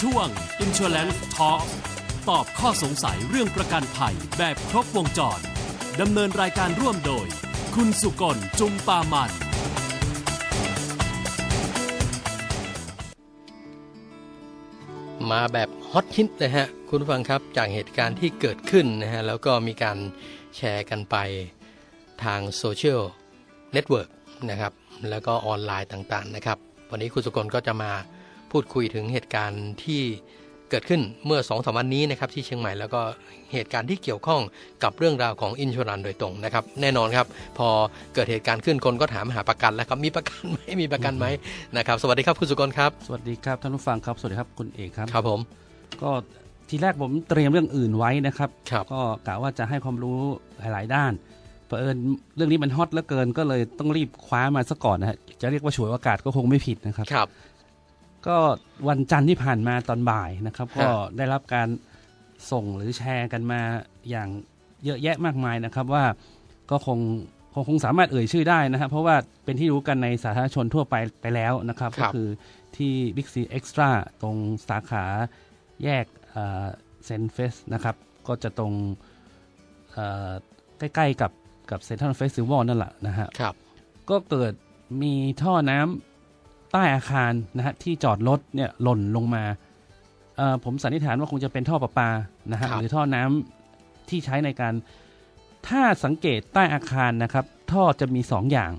ช่วง Insurance Talk ตอบข้อสงสัยเรื่องประกันภัยแบบครบวงจรดำเนินรายการร่วมโดย คุณสุกลจุมปามัน มาแบบฮอตฮิตนะฮะ คุณฟังครับจากเหตุการณ์ที่เกิดขึ้นนะฮะ แล้วก็มีการแชร์กันไปทางโซเชียลเน็ตเวิร์กนะครับ แล้วก็ออนไลน์ต่างๆนะครับ วันนี้คุณสุกลก็จะมา พูดคุยถึงเหตุการณ์ที่เกิดขึ้นเมื่อ2อสวันนี้นะครับที่เชียงใหม่แล้วก็เหตุการณ์ที่เกี่ยวข้องกับเรื่องราวของอินช r รันโดยตรงนะครับ แน่นอนครับ พอเกิดเหตุการณ์ขึ้นคนก็ถามหาประกันแล้วครับมีประกันไหมมีประกันไหมนะครับ สวัสดีครับคุณสุกลครับ สวัสดีครับท่านผู้ฟังครับสวัสดีครับคุณเอกครับครับผม ก็ทีแรกผมเตรียมเรื่องอื่นไว้นะครับครับก็กะว่าจะให้ความรู้หลาย ๆ ด้านเผอิญเรื่องนี้มันฮอตเหลือเกินก็เลยต้องรีบคว้ามาซะก่อนนะฮะจะเรียกว่าฉวยโอกาสก็คงไม่ผิดนะครับครับ ก็วันจันทร์ที่ผ่านมาตอนบ่ายนะครับฮะก็ได้รับการส่งหรือแชร์กันมาอย่างเยอะแยะมากมายนะครับ ว่าก็คงคงคงสามารถเอ่ยชื่อได้นะครับ เพราะว่าเป็นที่รู้กันในสาธารณชนทั่วไปไปแล้วนะครับครัก็บคือที่ Big C Extra ตรงสาขาแยกเซนเฟสนะครับ ก็จะตรงเอ่อใกล้ๆกับกับเซนทรัลเฟสติวัลนั่นแหละนะฮะครับก็เกิดมีท่อน้ำ ใต้อาคารนะฮะที่จอดรถเนี่ยหล่นลงมาเอ่อผมสันนิษฐานว่าคงจะเป็นท่อประปานะฮะครับหรือท่อน้ำที่ใช้ในการ ถ้าสังเกตใต้อาคารนะครับ ท่อจะมีสองอย่าง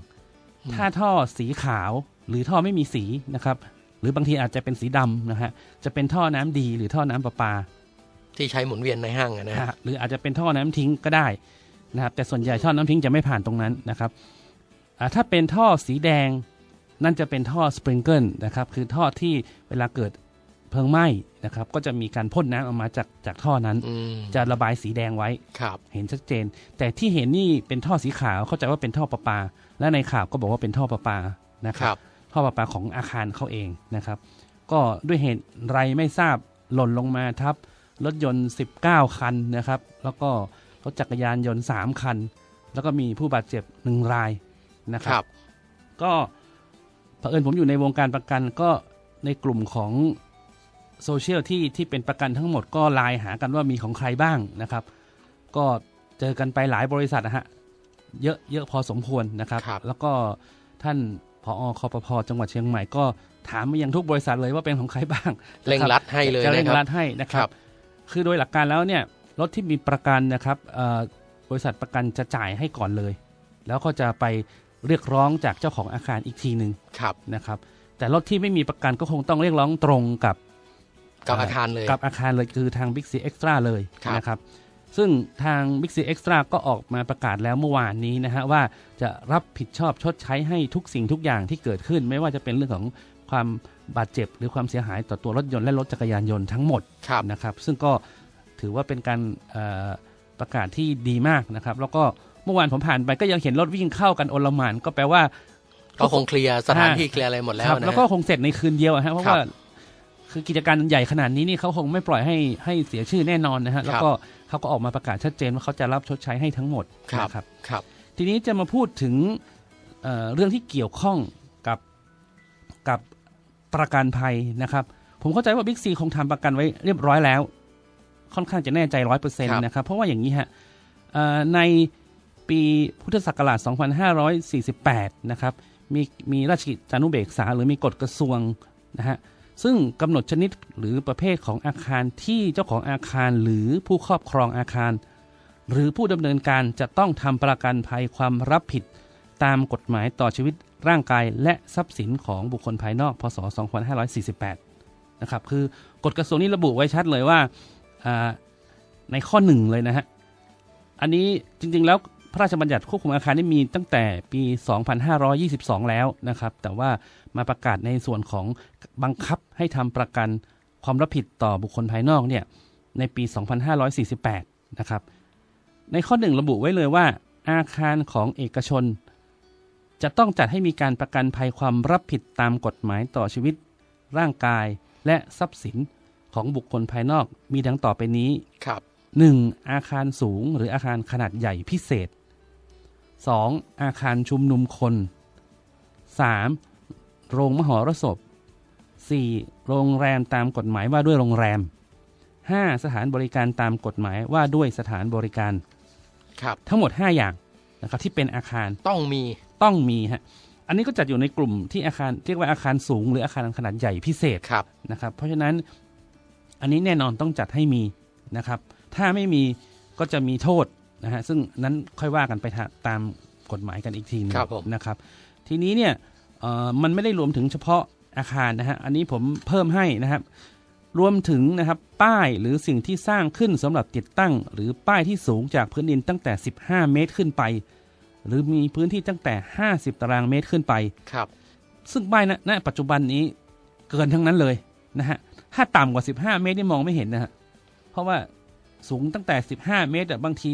ถ้าท่อสีขาวหรือท่อไม่มีสีนะครับ หรือบางทีอาจจะเป็นสีดำนะฮะจะเป็นท่อน้ำดีหรือท่อน้ำประปา ที่ใช้หมุนเวียนในห้างอะนะนะฮะฮะหรืออาจจะเป็นท่อน้ำทิ้งก็ได้นะครับ แต่ส่วนใหญ่ท่อน้ำทิ้งจะไม่ผ่านตรงนั้นนะครับอ่าถ้าเป็นท่อสีแดง นั่นจะเป็นท่อสปริงเกิลนะครับคือท่อที่เวลาเกิดเพลิงไหม้นะครับ ก็จะมีการพ่นน้ำออกมาจากจากท่อนั้นอืมจะระบายสีแดงไว้ครับเห็นชัดเจน แต่ที่เห็นนี่เป็นท่อสีขาวเข้าใจว่าเป็นท่อประปา และในข่าวก็บอกว่าเป็นท่อประปานะคครับรับ ท่อประปาของอาคารเขาเองนะครับ ก็ด้วยเหตุไรไม่ทราบหล่นลงมาทับ รถยนต์ 19 คันนะครับ แล้วก็รถจักรยานยนต์ 3 คัน แล้วก็มีผู้บาดเจ็บหนึ่งรายนะคครัรับบก็ เผอิญผมอยู่ในวงการประกันก็ในกลุ่มของโซเชียลที่ที่เป็นประกันทั้งหมดก็ไลน์หากันว่ามีของใครบ้างนะครับ ก็เจอกันไปหลายบริษัทนะฮะเยอะเยอะพอสมควรนะครับครับแล้วก็ท่านผอคอปพจังหวัดเชียงใหม่ก็ถามมายังทุกบริษัทเลยว่าเป็นของใครบ้างเร่งรัดให้เลยจะเร่งนะครับรัดให้นะครัครับบคือโดยหลักการแล้วเนี่ยรถที่มีประกันนะครับเอ่อบริษัทประกันจะจ่ายให้ก่อนเลย แล้วก็จะไป เรียกร้องจากเจ้าของอาคารอีกทีหนึ่งครับนะครับ แต่รถที่ไม่มีประกันก็คงต้องเรียกร้องตรงกับกับอาคารเลยกับอาคารเลยคือทาง Big C Extra เลยครับนะครับ ซึ่งทาง Big C Extra ก็ออกมาประกาศแล้วเมื่อวานนี้นะฮะว่าจะรับผิดชอบชดใช้ให้ทุกสิ่งทุกอย่างที่เกิดขึ้น ไม่ว่าจะเป็นเรื่องของความบาดเจ็บ หรือความเสียหายต่อตัวรถยนต์และรถจักรยานยนต์ทั้งหมดครับนะครับ ซึ่งก็ถือว่าเป็นการเอ่อประกาศที่ดีมากนะครับ แล้วก็เมื่อวานผมผ่านไปก็ยังเห็นรถวิ่งเข้ากันโอลหมานก็แปลว่าก็คงเคลียร์สถานที่เคลียร์อะไรหมดแล้ควรับนะแล้วก็คงเสร็จในคืนเดียวอะฮะเพราะครับว่าคือกิจการใหญ่ขนาดนี้นี่เขาคงไม่ปล่อยให้ให้เสียชื่อแน่นอนนะฮะแล้วก็เขาก็ออกมาประกาศชัดเจนว่าเขาจะรับชดใช้ให้ทั้งหมดครับนะครับครับ ทีนี้จะมาพูดถึงเอ่อเรื่องที่เกี่ยวข้องกับกับประกันภัยนะครับ ผมเข้าใจว่าบิ๊กซีคงทำประกันไว้เรียบร้อยแล้ว ค่อนข้างจะแน่ใจร้อยเปอร์เซ็นต์นะครับ เพราะว่าอย่างนี้ฮะเอ่อใน ปีพุทธศักราช 2548 นะครับ มีมีราชกิจจานุเบกษา หรือมีกฎกระทรวงนะฮะ ซึ่งกำหนดชนิดหรือประเภทของอาคารที่เจ้าของอาคารหรือผู้ครอบครองอาคาร หรือผู้ดำเนินการจะต้องทำประกันภัยความรับผิด ตามกฎหมายต่อชีวิตร่างกายและทรัพย์สินของบุคคลภายนอก พศ 2548 นะครับ คือกฎกระทรวงนี้ระบุไว้ชัดเลยว่าอ่าในข้อหนึ่งเลยนะฮะ อันนี้จริงๆแล้ว พระราชบัญญัติควบคุมอาคารนี่มีตั้งแต่ปี 2522 แล้วนะครับ แต่ว่ามาประกาศในส่วนของบังคับให้ทำประกันความรับผิดต่อบุคคลภายนอกเนี่ยในปี 2548 นะครับ ในข้อหนึ่งระบุไว้เลยว่า อาคารของเอกชน จะต้องจัดให้มีการประกันภัยความรับผิดตามกฎหมายต่อชีวิต ร่างกายและทรัพย์สินของบุคคลภายนอกมีดังต่อไปนี้ครับ 1. อาคารสูงหรืออาคารขนาดใหญ่พิเศษ 2. อาคารชุมนุมคน 3. โรงมหรสพ 4. โรงแรมตามกฎหมายว่าด้วยโรงแรม 5. สถานบริการตามกฎหมายว่าด้วยสถานบริการ ครับ ทั้งหมด 5 อย่างนะครับที่เป็นอาคารต้องมีต้องมีฮะอันนี้ก็จัดอยู่ในกลุ่มที่อาคารเรียกว่าอาคารสูง หรืออาคารขนาดใหญ่พิเศษครับนะครับเพราะฉะนั้นอันนี้แน่นอนต้องจัดให้มีนะครับ ถ้าไม่มีก็จะมีโทษ นะฮะซึ่งนั้นค่อยว่ากันไปทาตามกฎหมายกันอีกทีหนึงครับผมนะครับ ทีนี้เนี่ยเอ่อมันไม่ได้รวมถึงเฉพาะอาคารนะฮะอันนี้ผมเพิ่มให้นะครับรวมถึงนะครับป้ายหรือสิ่งที่สร้างขึ้นสำหรับติดตั้ง หรือป้ายที่สูงจากพื้นดินตั้งแต่ 15 เมตรขึ้นไป หรือมีพื้นที่ตั้งแต่ 50 ตารางเมตรขึ้นไปครับ ซึ่งป้ายณณปัจจุบันนี้เกินทั้งนั้นเลยนะฮะถ้าต่ำกว่า 15 เมตรนี่มองไม่เห็นนะฮะเพราะว่าสูงตั้งแต่ 15 เมตรอะบางที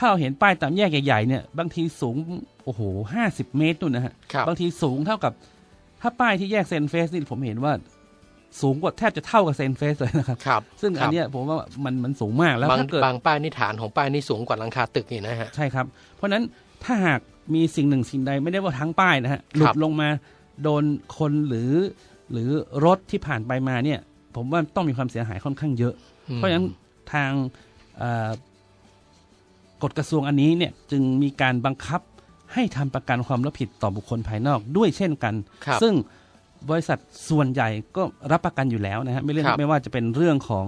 ถ้าเราเห็นป้ายตามแยกใหญ่ๆเนี่ย บางทีสูง โอ้โห50เมตรนู่นนะฮะครับบางทีสูงเท่ากับ ถ้าป้ายที่แยกเซนเฟสนี่ผมเห็นว่าสูงกว่าแทบจะเท่ากับเซนเฟสเลยนะครับครับซึ่งครัอับนเนี้ยผมว่ามันมันสูงมากแล้วบางถ้าเกิดบางป้ายนี่ฐานของป้ายนี่สูงกว่าหลังคาตึกนี่นะฮะ ใช่ครับ เพราะฉะนั้นถ้าหากมีสิ่งหนึ่งสิ่งใดไม่ได้ว่าทั้งป้ายนะฮะหลุครัดบลงมาโดนคนหรือ หรือรถที่ผ่านไปมาเนี่ย ผมว่าต้องมีความเสียหายค่อนข้างเยอะอืมเพราะฉะนั้นทางเอ่อ กฎกระทรวงอันนี้เนี่ยจึงมีการบังคับให้ทำประกันความรับผิดต่อบุคคลภายนอกด้วยเช่นกันครับซึ่งบริษัทส่วนใหญ่ก็รับประกันอยู่แล้วนะฮะไม่เรื่องครับไม่ว่าจะเป็นเรื่องของ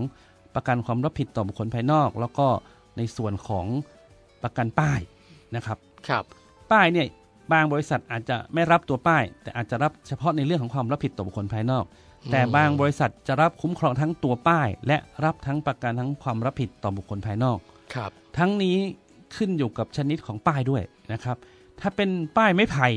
ประกันความรับผิดต่อบุคคลภายนอก แล้วก็ในส่วนของประกันป้ายนะครับครับป้ายเนี่ยบางบริษัทอาจจะไม่รับตัวป้าย แต่อาจจะรับเฉพาะในเรื่องของความรับผิดต่อบุคคลภายนอก แต่บางบริษัทจะรับคุ้มครองทั้งตัวป้าย และรับทั้งประกันทั้งความรับผิดต่อบุคคลภายนอกครับ ทั้งนี้ ขึ้นอยู่กับชนิดของป้ายด้วยนะครับ ถ้าเป็นป้ายไม้ไผ่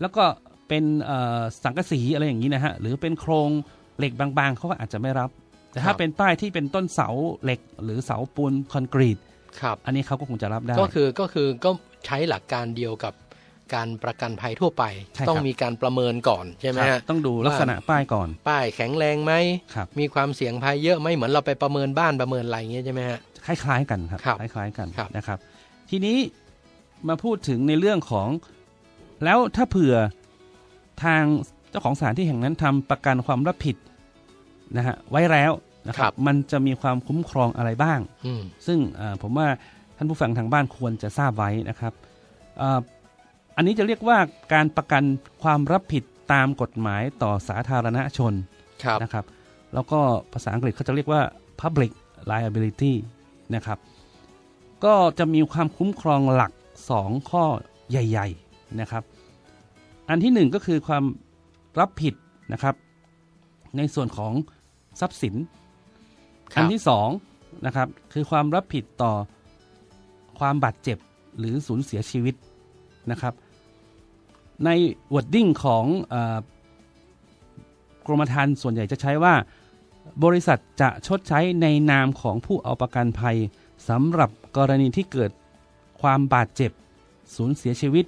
แล้วก็เป็นเอ่อสังกะสีอะไรอย่างนี้นะฮะหรือเป็นโครงเหล็กบางๆเขาก็อาจจะไม่รับ แต่คถ้ารับเป็นป้ายที่เป็นต้นเสาเหล็ก หรือเสาปูนคอนกรีตครับอันนี้เขาก็คงจะรับได้ ก็คือก็คือก็ใช้หลักการเดียวกับการประกันภัยทั่วไปใช่ครับต้องมีการประเมินก่อนใช่ไหมครับฮะต้องดูลักษณะป้ายก่อน ป้ายแข็งแรงไหมครับมีความเสี่ยงภัยเยอะไหมเหมือนเราไปประเมินบ้านประเมินอะไรอย่างเงี้ยใช่ไหมฮะ คล้ายๆกันครับครับคล้ายๆกันครับนะครับ ทีนี้มาพูดถึงในเรื่องของแล้วถ้าเผื่อทางเจ้าของสถานที่แห่งนั้นทำประกันความรับผิดนะฮะไว้แล้วนะครับ มันจะมีความคุ้มครองอะไรบ้างอืมซึ่งเอ่อผมว่าท่านผู้ฟังทางบ้านควรจะทราบไว้นะครับเอ่ออันนี้จะเรียกว่าการประกันความรับผิดตามกฎหมายต่อสาธารณชนครับนะครับ แล้วก็ภาษาอังกฤษเขาจะเรียกว่า public liability นะครับ ก็จะมีความคุ้มครองหลัก 2 ข้อใหญ่ ๆนะครับ อันที่หนึ่งก็คือความรับผิดนะครับ ในส่วนของทรัพย์สินครับอันที่สองนะครับคือความรับผิดต่อความบาดเจ็บหรือสูญเสียชีวิตนะครับ ในวอร์ดดิ้งของเออกรมธรรม์ส่วนใหญ่จะใช้ว่า บริษัทจะชดใช้ในนามของผู้เอาประกันภัยสำหรับกรณีที่เกิดความบาดเจ็บ สูญเสียชีวิต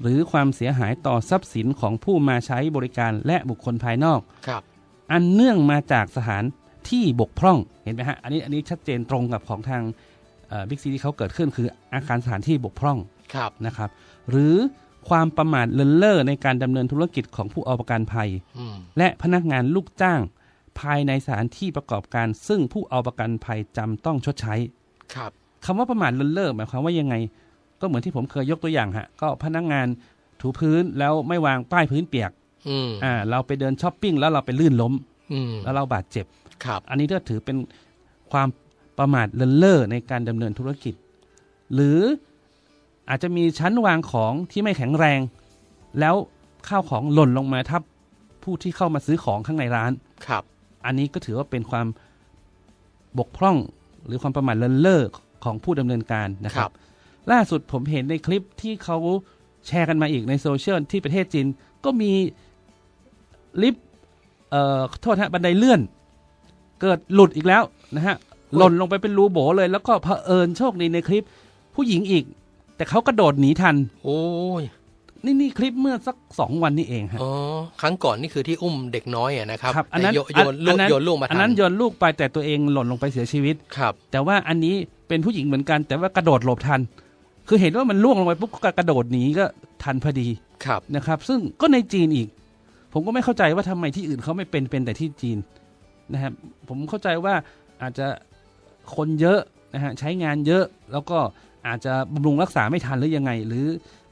หรือความเสียหายต่อทรัพย์สินของผู้มาใช้บริการและบุคคลภายนอกครับ อันเนื่องมาจากสถานที่บกพร่องเห็นไหมฮะอันนี้อันนี้ชัดเจนตรงกับของทางบิ๊กซีที่เขาเกิดขึ้นคืออาคารสถานที่บกพร่องครับนะครับ หรือความประมาทเลินเล่อในการดำเนินธุรกิจของผู้เอาประกันภัยอืมและพนักงานลูกจ้าง ภายในสถานที่ประกอบการ ซึ่งผู้เอาประกันภัยจำต้องชดใช้ ครับคำว่าประมาทเลินเล่อหมายความว่ายังไง ก็เหมือนที่ผมเคยยกตัวอย่างฮะ ก็พนักงานถูพื้นแล้วไม่วางป้ายพื้นเปียกอืมอ่า เราไปเดินช้อปปิ้งแล้วเราไปลื่นล้มอืมแล้วเราบาดเจ็บ ครับ อันนี้ก็ถือเป็นความประมาทเลินเล่อในการดำเนินธุรกิจ หรืออาจจะมีชั้นวางของที่ไม่แข็งแรง แล้วข้าวของหล่นลงมาทับผู้ที่เข้ามาซื้อของข้างในร้าน ครับ อันนี้ก็ถือว่าเป็นความบกพร่องหรือความประมาทเลินเล่อของผู้ดำเนินการนะคครัรับบล่าสุดผมเห็นในคลิปที่เขาแชร์กันมาอีกในโซเชียลที่ประเทศจีนก็มีลิฟต์เอ่อโทษฮะบันไดเลื่อน เกิดหลุดอีกแล้วนะฮะหล่นลงไปเป็นรูโบเลย แล้วก็เผอิญโชคดีในคลิป ผู้หญิงอีก แต่เขากระโดดหนีทัน โอ้ย นี่นี่คลิปเมื่อสักสองวันนี้เองฮะอ๋อครั้งก่อนนี่คือที่อุ้มเด็กน้อยอะนะครับครับอันนั้นแต่โยนโยนลูกอันนั้นโยนลูกมาทัอันนั้นโยนลูกไปแต่ตัวเองหล่นลงไปเสียชีวิตครับ แต่ว่าอันนี้เป็นผู้หญิงเหมือนกัน แต่ว่ากระโดดหลบทัน คือเห็นว่ามันล่วงลงไปปุ๊บก็กระโดดหนีก็ทันพอดีครับนะครับ ซึ่งก็ในจีนอีก ผมก็ไม่เข้าใจว่าทำไมที่อื่นเขาไม่เป็นเป็นแต่ที่จีนนะครับผมเข้าใจว่าอาจจะคนเยอะนะฮะใช้งานเยอะแล้วก็ อาจจะบำรุงรักษาไม่ทันหรือยังไง หรือ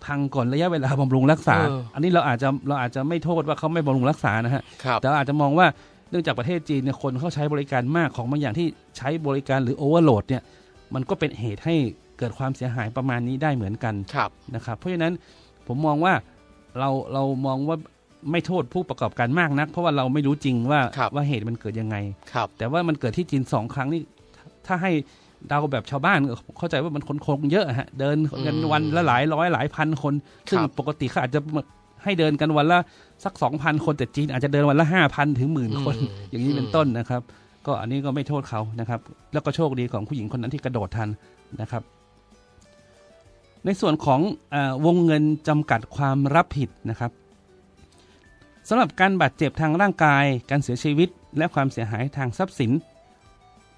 พังก่อนระยะเวลาบำรุงรักษาเอออัอันนี้เราอาจจะเราอาจจะไม่โทษว่าเขาไม่บำรุงรักษานะฮะครับแต่อาจจะมองว่าเนื่องจากประเทศจีนเนี่ยคนเขาใช้บริการมากของบางอย่างที่ใช้บริการหรือโอเวอร์โหลดเนี่ยมันก็เป็นเหตุให้เกิดความเสียหายประมาณนี้ได้เหมือนกันครับนะครับ เพราะฉะนั้นผมมองว่าเราเรามองว่าไม่โทษผู้ประกอบการมากนัก เพราะว่าเราไม่รู้จริงว่าครับว่าเหตุมันเกิดยังไงครับแต่ว่ามันเกิดที่จีนสองครั้งนี่ถ้าให้ เดาแบบชาวบ้านก็เข้าใจว่ามันคนคงเยอะอะฮะเดินกันวันละหลายร้อยหลายพันคน ซึ่งครับปกติเขาอาจจะให้เดินกันวันละสักสองพันคนแต่จีนอาจจะเดินวันละห้าพันถึงหมื่นคนอืมอย่างนี้เป็นต้นนะครับ ก็อันนี้ก็ไม่โทษเขานะครับ แล้วก็โชคดีของผู้หญิงคนนั้นที่กระโดดทันนะครับ ในส่วนของเออวงเงินจำกัดความรับผิดนะครับสำหรับการบาดเจ็บทางร่างกาย การเสียชีวิต และความเสียหายทางทรัพย์สิน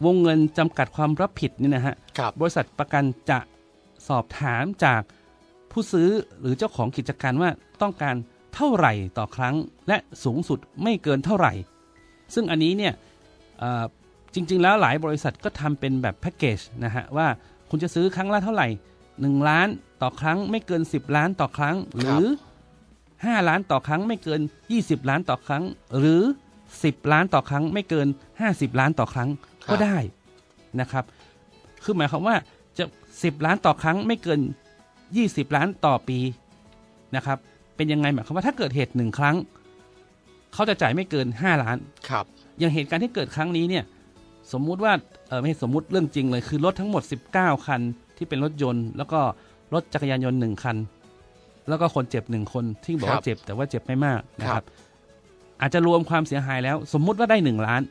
วงเงินจำกัดความรับผิดนี่นะฮะครับบริษัทประกันจะสอบถามจากผู้ซื้อหรือเจ้าของกิจการว่าต้องการเท่าไหร่ต่อครั้ง และสูงสุดไม่เกินเท่าไหร่ ซึ่งอันนี้เนี่ยเอ่อจริง ๆ แล้วหลายบริษัทก็ทำเป็นแบบแพ็กเกจนะฮะว่าคุณจะซื้อครั้งละเท่าไหร่ 1 ล้านต่อครั้งไม่เกิน 10 ล้านต่อครั้ง หรือ 5 ล้านต่อครั้งไม่เกิน 20 ล้านต่อครั้ง หรือ 10 ล้านต่อครั้งไม่เกิน 50 ล้านต่อครั้งครับ ก็ได้นะครับ คือหมายความว่าจะ10ล้านต่อครั้งไม่เกิน20ล้านต่อปีนะครับ เป็นยังไงหมายความว่าถ้าเกิดเหตุหนึ่งครั้ง เขาจะจ่ายไม่เกิน5ล้านครับอย่างเหตุการณ์ที่เกิดครั้งนี้เนี่ย สมมุติว่าเออไม่ใช่สมมุติเรื่องจริงเลย คือรถทั้งหมด19คันที่เป็นรถยนต์ แล้วก็รถจักรยานยนต์หนึ่งคัน แล้วก็คนเจ็บหนึ่งคนที่บอกครัว่าบเจ็บแต่ว่าเจ็บไม่มากนะคครัรับบอาจจะรวมความเสียหายแล้ว สมมุติว่าได้หนึ่งล้าน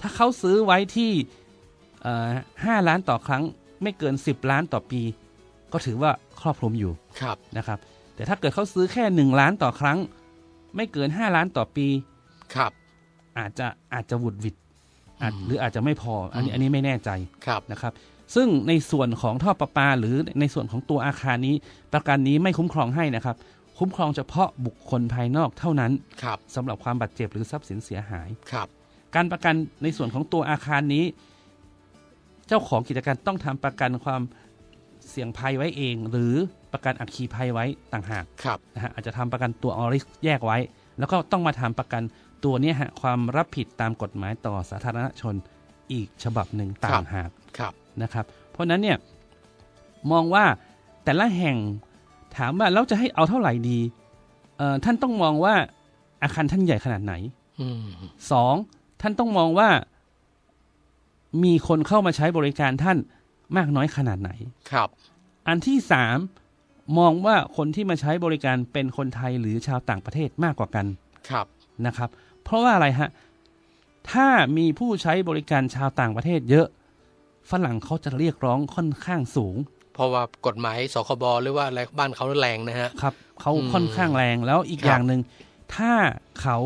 ถ้าเขาซื้อไว้ที่เอ่อห้าล้านต่อครั้งไม่เกิน 10 ล้านต่อปี ก็ถือว่าครอบคลุมอยู่ครับนะครับ แต่ถ้าเกิดเขาซื้อแค่หนึ่งล้านต่อครั้ง ไม่เกิน 5 ล้านต่อปีครับ อาจจะอาจจะหวุดหวิดอาจอืมหรืออาจจะไม่พออันนี้อืมอันนี้ไม่แน่ใจครับนะครับ ซึ่งในส่วนของท่อประปา หรือในส่วนของตัวอาคารนี้ ประกันนี้ไม่คุ้มครองให้นะครับ คุ้มครองเฉพาะบุคคลภายนอกเท่านั้นครับสำหรับความบาดเจ็บหรือทรัพย์สินเสียหายครับ การประกันในส่วนของตัวอาคารนี้ เจ้าของกิจการต้องทำประกันความเสี่ยงภัยไว้เอง หรือประกันอัคคีภัยไว้ต่างหากครับนะฮะอาจจะทำประกันตัวออริสแยกไว้ แล้วก็ต้องมาทำประกันตัวเนี้ยฮะความรับผิดตามกฎหมายต่อสาธารณชนอีกฉบับหนึ่งต่างหากครับนะครับ เพราะฉะนั้นเนี่ยมองว่าแต่ละแห่งถามว่าเราจะให้เอาเท่าไหร่ดีเอ่อท่านต้องมองว่าอาคารท่านใหญ่ขนาดไหนอืมสอง ท่านต้องมองว่ามีคนเข้ามาใช้บริการท่านมากน้อยขนาดไหน ครับ อันที่สามมองว่าคนที่มาใช้บริการเป็นคนไทยหรือชาวต่างประเทศมากกว่ากัน ครับ นะครับ เพราะว่าอะไรฮะ ถ้ามีผู้ใช้บริการชาวต่างประเทศเยอะ ฝรั่งเขาจะเรียกร้องค่อนข้างสูง เพราะว่ากฎหมายสคบหรือว่าอะไรบ้านเขาแรงนะฮะ ครับ เขาอืมค่อนข้างแรง แล้วอีกครับอย่างหนึ่ง ถ้าเขา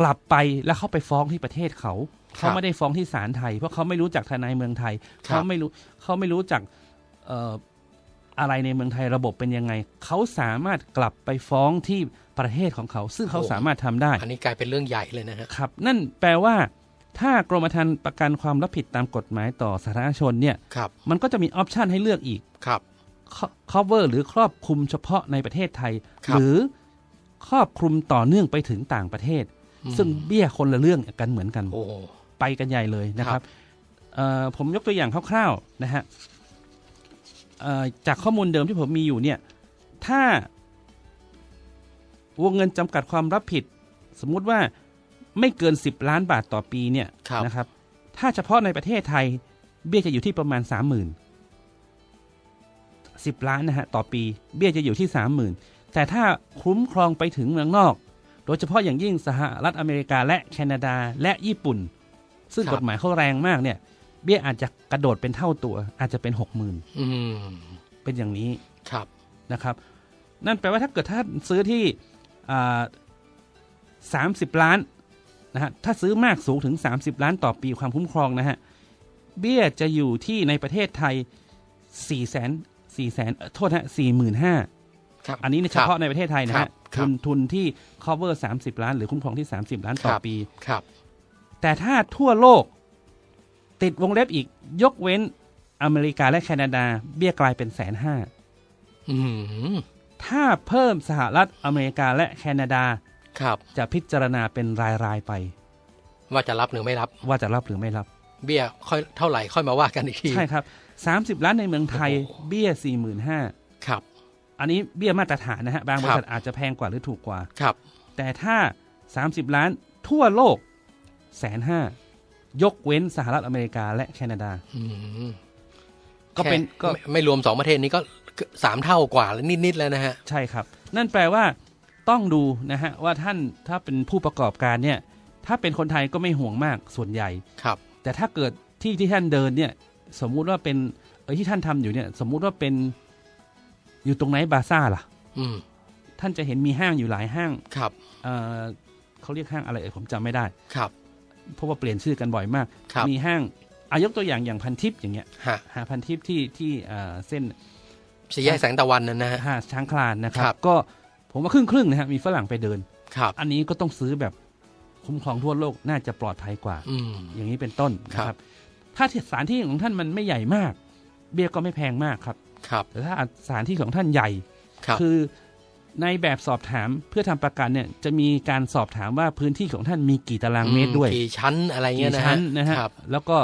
กลับไปแล้วเขาไปฟ้องที่ประเทศเขา เขาไม่ได้ฟ้องที่ศาลไทย เพราะเขาไม่รู้จักทนายเมืองไทยครับเขาไม่รู้เขาไม่รู้จักเอ่ออะไรในเมืองไทยระบบเป็นยังไง เขาสามารถกลับไปฟ้องที่ประเทศของเขา ซึ่งเขาสามารถทำได้ อันนี้กลายเป็นเรื่องใหญ่เลยนะฮะครับ นั่นแปลว่า ถ้ากรมธรรม์ประกันความรับผิดตามกฎหมายต่อสาธารณชนเนี่ยครับมันก็จะมีออปชันให้เลือกอีกครับ cover หรือครอบคลุมเฉพาะในประเทศไทยครับหรือครอบคลุมต่อเนื่องไปถึงต่างประเทศอืม ซึ่งเบี้ยคนละเรื่องกันเหมือนกันโอ้ไปกันใหญ่เลยนะคครัรับบเอ่อผมยกตัวอย่างคร่าวๆนะฮะเอ่อจากข้อมูลเดิมที่ผมมีอยู่เนี่ย ถ้าวงเงินจำกัดความรับผิด สมมุติว่าไม่เกิน 10 ล้านบาทต่อปีเนี่ยครับนะครับ ถ้าเฉพาะในประเทศไทย เบี้ยจะอยู่ที่ประมาณ 30,000 10ล้านนะฮะต่อปี เบี้ยจะอยู่ที่ 30,000 แต่ถ้าคุ้มครองไปถึงเมืองนอก โดยเฉพาะอย่างยิ่งสหรัฐอเมริกาและแคนาดาและญี่ปุ่น ซึ่งครับกฎหมายเขาแรงมากเนี่ย เบี้ยอาจจะกระโดดเป็นเท่าตัว อาจจะเป็น60,000อืมเป็นอย่างนี้ครับนะครับ นั่นแปลว่าถ้าเกิดท่านซื้อที่สามสิบล้านนะฮะถ้าซื้อมากสูงถึง 30 ล้านต่อปีความคุ้มครองนะฮะเบี้ยจะอยู่ที่ในประเทศไทย4ี่แสนสี่แสนโทษฮะสี่หมื่นห้าครับอันนี้ในเฉพาะในประเทศไทยนะครัฮะบครัทุบนทุนที่ cover 30 ล้าน หรือคุ้มครองที่ 30 ล้านต่อครับปีครับ แต่ถ้าทั่วโลก ติดวงเล็บอีกยกเว้นอเมริกาและแคนาดา เบี้ยกลายเป็นแสนห้าอืมถ้าเพิ่มสหรัฐอเมริกาและแคนาดาครับจะพิจารณาเป็นรายๆไป ว่าจะรับหรือไม่รับ ว่าจะรับหรือไม่รับ เบี้ยค่อยเท่าไหร่ค่อยมาว่ากันอีกทีใช่ครับ30ล้านในเมืองไทยโอ้โหเบี้ย45,000ครับ อันนี้เบี้ยมาตรฐานนะฮะบางครับบริษัทอาจจะแพงกว่าหรือถูกกว่าครับ แต่ถ้า 30 ล้านทั่วโลกแสนห้ายกเว้นสหรัฐอเมริกาและแคนาดาอืมก็เป็นแค่ก็ไม่ไม่รวมสองประเทศนี้ก็สามเท่ากว่าแล้วนิดๆแล้วนะฮะ ใช่ครับ นั่นแปลว่าต้องดูนะฮะ ว่าท่านถ้าเป็นผู้ประกอบการเนี่ย ถ้าเป็นคนไทยก็ไม่ห่วงมากส่วนใหญ่ครับ แต่ถ้าเกิดที่ที่ท่านเดินเนี่ย สมมุติว่าเป็นเออที่ท่านทำอยู่เนี่ย สมมุติว่าเป็น อยู่ตรงไหนบาซ่าล่ะ อืม ท่านจะเห็นมีห้างอยู่หลายห้าง ครับ เอ่อเขาเรียกห้างอะไรเอ่ยผมจำไม่ได้ ครับ เพราะว่าเปลี่ยนชื่อกันบ่อยมาก ครับ มีห้างอายกตัวอย่างอย่างพันทิพย์อย่างเงี้ย ฮะหาพันทิพย์ที่ที่เอ่อเส้นสี่แยกแสงตะวันนั่นนะฮะ หาดช้างคลานนะครัครับบก็ผมว่าครึ่งครึ่งๆนะฮะมีฝรั่งไปเดิน ครับ อันนี้ก็ต้องซื้อแบบคุ้มครองทั่วโลกน่าจะปลอดภัยกว่า อืม อย่างนี้เป็นต้นนะคครัรับ บ ถ้าสถานที่ของท่านมันไม่ใหญ่มาก เบี้ยก็ไม่แพงมากครับ ครับแต่ถ้าสถานที่ของท่านใหญ่ครับคือในแบบสอบถามเพื่อทำประกันเนี่ยจะมีการสอบถามว่าพื้นที่ของท่านมีกี่ตารางเมตรด้วยอืกี่ชั้นอะไรเงี้ยกี่นะฮะชั้นนะฮะครับแล้วก็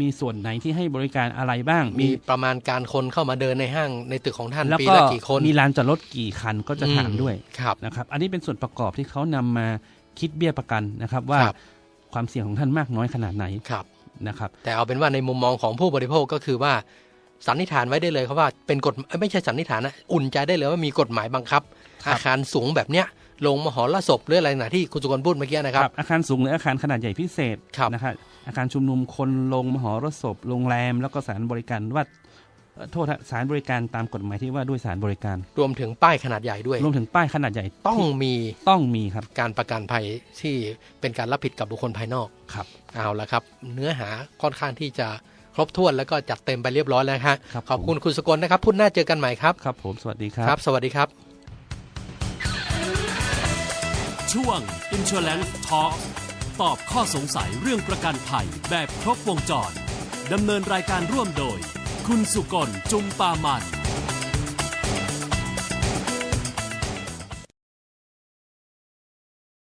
มีส่วนไหนที่ให้บริการอะไรบ้าง มีประมาณการคนเข้ามาเดินในห้างในตึกของท่านแล้วปีก็ละกี่คนมีลานจอดรถกี่คันก็จะถามอืด้วยครับนะครับ อันนี้เป็นส่วนประกอบที่เขานำมาคิดเบี้ยประกันนะครับว่าครับความเสี่ยงของท่านมากน้อยขนาดไหนครับนะครับ แต่เอาเป็นว่าในมุมมองของผู้บริโภคก็คือว่า สันนิษฐานไว้ได้เลยครับว่าเป็นกฎเอ้ยไม่ใช่สันนิษฐานนะอุ่นใจได้เลยว่ามีกฎหมายบังคับครับ อาคารสูงแบบเนี้ยลงมหรสพหรืออะไรนะที่คุณสุกรพูดเมื่อกี้นะครับ อาคารสูงหรืออาคารขนาดใหญ่พิเศษครับนะครับอาคารชุมนุมคนลงมหรสพโรงแรม แล้วก็สถานบริการว่าเอ่อโทษฮะสถารบริการตามกฎหมายที่ว่าด้วยสถารบริการ รวมถึงป้ายขนาดใหญ่ด้วย รวมถึงป้ายขนาดใหญ่ต้องที่มีต้องมีครับ การประกันภัยที่เป็นการรับผิดกับบุคคลภายนอกครับเอาละครับ เนื้อหาค่อนข้างที่จะ ครบถ้วนแล้วก็จัดเต็มไปเรียบร้อยแล้วฮะครับขอบคุณคุณสกลนะครับพุธหน้าเจอกันใหม่ครับครับ ผมสวัสดีครับครับ สวัสดีครับ ช่วง Insurance Talk ตอบข้อสงสัยเรื่องประกันภัยแบบครบวงจรดำเนินรายการร่วมโดย คุณสุกลจุมปามัน